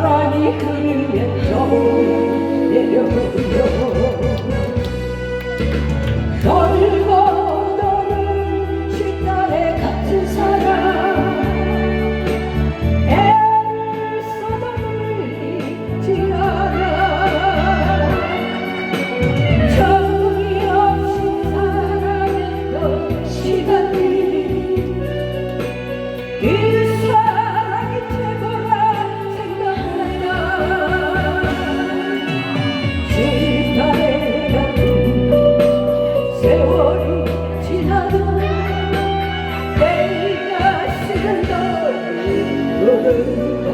바람이 흐르면서 내려오며 Hallelujah.